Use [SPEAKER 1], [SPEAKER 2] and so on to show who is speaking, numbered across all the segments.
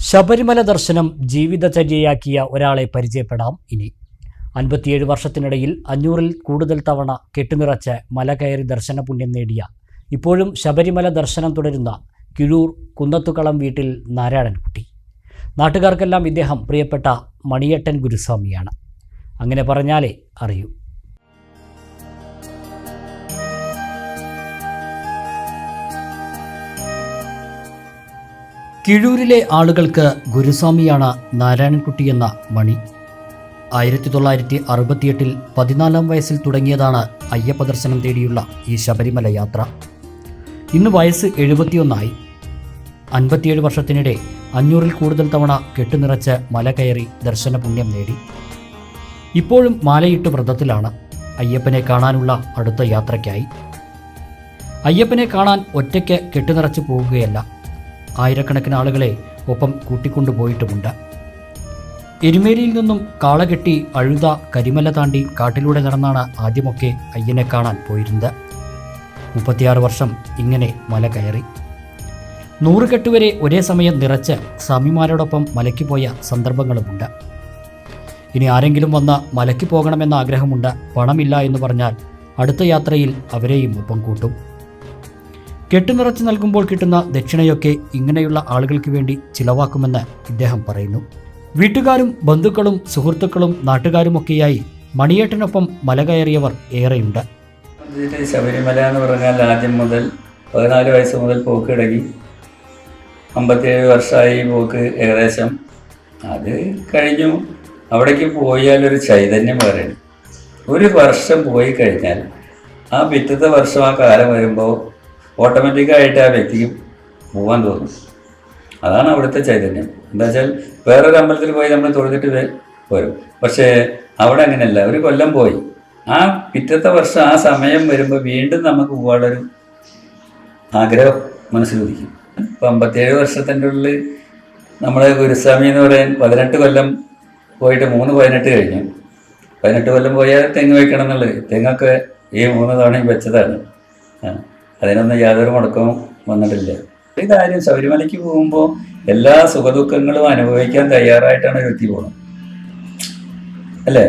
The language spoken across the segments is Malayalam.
[SPEAKER 1] ശബരിമല ദർശനം ജീവിതചര്യയാക്കിയ ഒരാളെ പരിചയപ്പെടാം ഇനി. അൻപത്തിയേഴ് വർഷത്തിനിടയിൽ അഞ്ഞൂറിൽ കൂടുതൽ തവണ കെട്ടുനിറച്ച് മല കയറി ദർശന പുണ്യം നേടിയ ഇപ്പോഴും ശബരിമല ദർശനം തുടരുന്ന കിഴൂർ കുന്നത്തുകളം വീട്ടിൽ നാരായണൻകുട്ടി. നാട്ടുകാർക്കെല്ലാം ഇദ്ദേഹം പ്രിയപ്പെട്ട മണിയട്ടൻ ഗുരുസ്വാമിയാണ്. അങ്ങനെ പറഞ്ഞാലേ അറിയൂ. കിഴൂരിലെ ആളുകൾക്ക് ഗുരുസ്വാമിയാണ് നാരായണൻകുട്ടി എന്ന മണി. ആയിരത്തി തൊള്ളായിരത്തി അറുപത്തിയെട്ടിൽ പതിനാലാം വയസ്സിൽ തുടങ്ങിയതാണ് അയ്യപ്പ ദർശനം തേടിയുള്ള ഈ ശബരിമല യാത്ര. ഇന്ന് വയസ്സ് എഴുപത്തിയൊന്നായി. അൻപത്തിയേഴ് വർഷത്തിനിടെ അഞ്ഞൂറിൽ കൂടുതൽ തവണ കെട്ടുനിറച്ച് മല കയറി ദർശന പുണ്യം നേടി. ഇപ്പോഴും മാലയിട്ട് വ്രതത്തിലാണ് അയ്യപ്പനെ കാണാനുള്ള അടുത്ത യാത്രയ്ക്കായി. അയ്യപ്പനെ കാണാൻ ഒറ്റയ്ക്ക് കെട്ടുനിറച്ച് പോകുകയല്ല ആയിരക്കണക്കിന് ആളുകളെ ഒപ്പം കൂട്ടിക്കൊണ്ടുപോയിട്ടുമുണ്ട്. എരുമേലിയിൽ നിന്നും കാളകെട്ടി അഴുത കരിമല താണ്ടി കാട്ടിലൂടെ നടന്നാണ് ആദ്യമൊക്കെ അയ്യനെ കാണാൻ പോയിരുന്നത്. മുപ്പത്തിയാറ് വർഷം ഇങ്ങനെ മല കയറി. നൂറുകെട്ടുവരെ കെട്ടുവരെ ഒരേ സമയം നിറച്ച് സ്വാമിമാരോടൊപ്പം മലയ്ക്ക് പോയ സന്ദർഭങ്ങളുമുണ്ട്. ഇനി ആരെങ്കിലും വന്ന് മലയ്ക്ക് പോകണമെന്ന ആഗ്രഹമുണ്ട് പണമില്ല എന്ന് പറഞ്ഞാൽ അടുത്ത യാത്രയിൽ അവരെയും ഒപ്പം കൂട്ടും. കെട്ടുനിറച്ച് നൽകുമ്പോൾ കിട്ടുന്ന ദക്ഷിണയൊക്കെ ഇങ്ങനെയുള്ള ആളുകൾക്ക് വേണ്ടി ചിലവാക്കുമെന്ന് ഇദ്ദേഹം പറയുന്നു. വീട്ടുകാരും ബന്ധുക്കളും സുഹൃത്തുക്കളും നാട്ടുകാരുമൊക്കെയായി മണിയേട്ടനൊപ്പം മല കയറിയവർ ഏറെയുണ്ട്.
[SPEAKER 2] ശബരിമല എന്ന് പറഞ്ഞാൽ ആദ്യം മുതൽ പതിനാല് വയസ്സ് മുതൽ പോക്ക് തുടങ്ങി അമ്പത്തിയേഴ് വർഷമായി പോക്ക് ഏകദേശം. അത് കഴിഞ്ഞു. അവിടേക്ക് പോയാൽ ഒരു ചൈതന്യം പറയുന്നു ഒരു വർഷം പോയി കഴിഞ്ഞാൽ ആ പിറ്റത്തെ വർഷം ആ കാലം വരുമ്പോൾ ഓട്ടോമാറ്റിക്കായിട്ട് ആ വ്യക്തിക്ക് പോകാൻ തോന്നും അതാണ് അവിടുത്തെ ചൈതന്യം. എന്താ വെച്ചാൽ വേറൊരു അമ്പലത്തിൽ പോയി നമ്മൾ തൊഴുതിട്ട് വരും. പക്ഷേ അവിടെ അങ്ങനെയല്ല. ഒരു കൊല്ലം പോയി. ആ പിറ്റത്തെ വർഷം ആ സമയം വരുമ്പോൾ വീണ്ടും നമുക്ക് പോകാനുള്ളൊരു ആഗ്രഹം മനസ്സിൽ ഉദിക്കും. ഇപ്പം അമ്പത്തിയേഴ് വർഷത്തിന്റെ ഉള്ളിൽ നമ്മുടെ ഗുരുസ്വാമി എന്ന് പറയാൻ പതിനെട്ട് കൊല്ലം പോയിട്ട് മൂന്ന് പതിനെട്ട് കഴിഞ്ഞു. പതിനെട്ട് കൊല്ലം പോയാൽ തെങ്ങ് വയ്ക്കണം എന്നുള്ളത്. തെങ്ങൊക്കെ ഈ മൂന്ന് തവണയും വെച്ചതാണ്. അതിനൊന്നും യാതൊരു മുടക്കവും വന്നിട്ടില്ല. ഈ കാര്യം ശബരിമലയ്ക്ക് പോകുമ്പോൾ എല്ലാ സുഖദുഃഖങ്ങളും അനുഭവിക്കാൻ തയ്യാറായിട്ടാണ് ഒരു വ്യക്തി പോകുന്നത് അല്ലേ?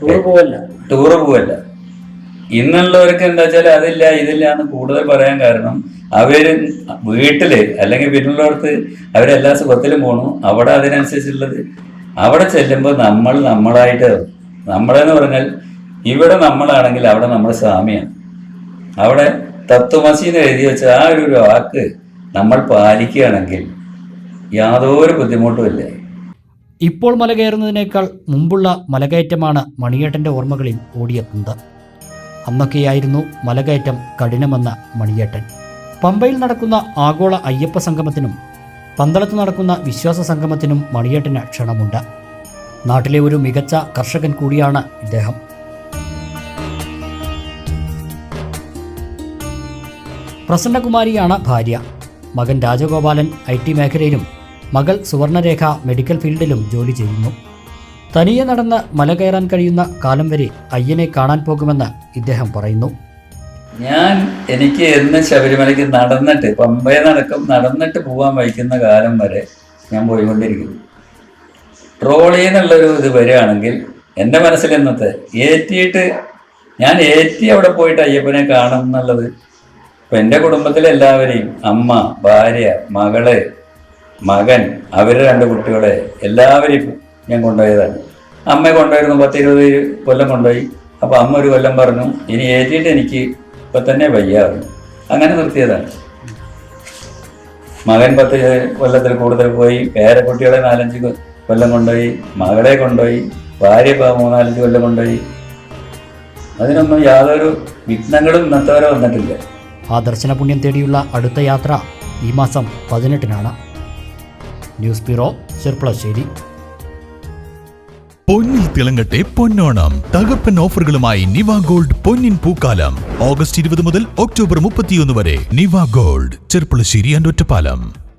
[SPEAKER 1] ടൂർ പോവല്ല.
[SPEAKER 2] ടൂർ പോവല്ല. ഇന്നുള്ളവർക്ക് എന്താ വെച്ചാൽ അതില്ല ഇതില്ല എന്ന് കൂടുതൽ പറയാൻ കാരണം അവർ വീട്ടിൽ അല്ലെങ്കിൽ പിന്നുള്ളവർക്ക് അവരെല്ലാ സുഖത്തിലും പോണു. അവിടെ അതിനനുസരിച്ചുള്ളത് അവിടെ ചെല്ലുമ്പോൾ നമ്മൾ നമ്മളായിട്ട് നമ്മളെന്ന് പറഞ്ഞാൽ ഇവിടെ നമ്മളാണെങ്കിൽ അവിടെ നമ്മുടെ സ്വാമിയാണ്. അവിടെ തത്വമസി എന്ന് എഴുതി വെച്ച ആ ഒരു വാക്ക് നമ്മൾ പാലിക്കുകയാണെങ്കിൽ യാതൊരു ബുദ്ധിമുട്ടുമില്ല
[SPEAKER 1] ഇപ്പോൾ മലകയറുന്നതിനേക്കാൾ മുമ്പുള്ള മലകയറ്റമാണ് മണിയേട്ടന്റെ ഓർമ്മകളിൽ ഓടിയെത്തുന്നത്. അന്നൊക്കെയായിരുന്നു മലകയറ്റം കഠിനമെന്ന മണിയേട്ടൻ. പമ്പയിൽ നടക്കുന്ന ആഗോള അയ്യപ്പ സംഗമത്തിനും പന്തളത്ത് നടക്കുന്ന വിശ്വാസ സംഗമത്തിനും മണിയേട്ടന് ക്ഷണമുണ്ട്. നാട്ടിലെ ഒരു മികച്ച കർഷകൻ കൂടിയാണ് ഇദ്ദേഹം. പ്രസന്നകുമാരിയാണ് ഭാര്യ. മകൻ രാജഗോപാലൻ ഐ ടി മേഖലയിലും മകൾ സുവർണരേഖ മെഡിക്കൽ ഫീൽഡിലും ജോലി ചെയ്യുന്നു. തനിയെ നടന്ന് മല കയറാൻ കഴിയുന്ന കാലം വരെ അയ്യനെ കാണാൻ പോകുമെന്ന് ഇദ്ദേഹം പറയുന്നു.
[SPEAKER 2] ഞാൻ എനിക്ക് എന്ന് ശബരിമലയ്ക്ക് നടന്നിട്ട് പമ്പയെ നടക്കും നടന്നിട്ട് പോകാൻ വഹിക്കുന്ന കാലം വരെ ഞാൻ പോയിക്കൊണ്ടിരിക്കുന്നു. ട്രോളിൽ നിന്നുള്ളൊരു ഇത് വരികയാണെങ്കിൽ എന്റെ മനസ്സിൽ ഇന്നത്തെ ഏറ്റിയിട്ട് ഞാൻ ഏറ്റി അവിടെ പോയിട്ട് അയ്യപ്പനെ കാണും എന്നുള്ളത് ഇപ്പം എന്റെ കുടുംബത്തിലെ എല്ലാവരെയും അമ്മ ഭാര്യ മകൾ മകൻ അവരെ രണ്ട് കുട്ടികളെ എല്ലാവരെയും ഞാൻ കൊണ്ടുപോയതാണ്. അമ്മയെ കൊണ്ടുപോയിരുന്നു പത്ത് ഇരുപത് കൊല്ലം കൊണ്ടുപോയി. അപ്പോൾ അമ്മ ഒരു കൊല്ലം പറഞ്ഞു ഇനി ഏറ്റിട്ട് എനിക്ക് ഇപ്പൊ തന്നെ വയ്യാറു അങ്ങനെ നിർത്തിയതാണ്. മകൻ പത്ത് കൊല്ലത്തിൽ കൂടുതൽ പോയി പേരക്കുട്ടികളെ നാലഞ്ച് കൊല്ലം കൊണ്ടുപോയി മകളെ കൊണ്ടുപോയി ഭാര്യ മൂന്നാലഞ്ച് കൊല്ലം കൊണ്ടുപോയി. അതിനൊന്നും യാതൊരു വിഘ്നങ്ങളും ഇന്നത്തെ വരെ വന്നിട്ടില്ല.
[SPEAKER 1] ആ ദർശന പുണ്യം തേടിയുള്ള അടുത്ത യാത്ര ഈ മാസം പതിനെട്ടിനാണ്. News bureau Cherpulassery.
[SPEAKER 3] പൊന്നിൽ തിളങ്ങട്ടെ പൊന്നോണം. തകർപ്പൻ ഓഫറുകളുമായി നിവ ഗോൾഡ് പൊന്നിൻ പൂക്കാലം. ഓഗസ്റ്റ് ഇരുപത് മുതൽ ഒക്ടോബർ മുപ്പത്തിയൊന്ന് വരെ നിവ ഗോൾഡ്. ചെർപ്പളശ്ശേരി ആൻഡ് ഒറ്റപ്പാലം.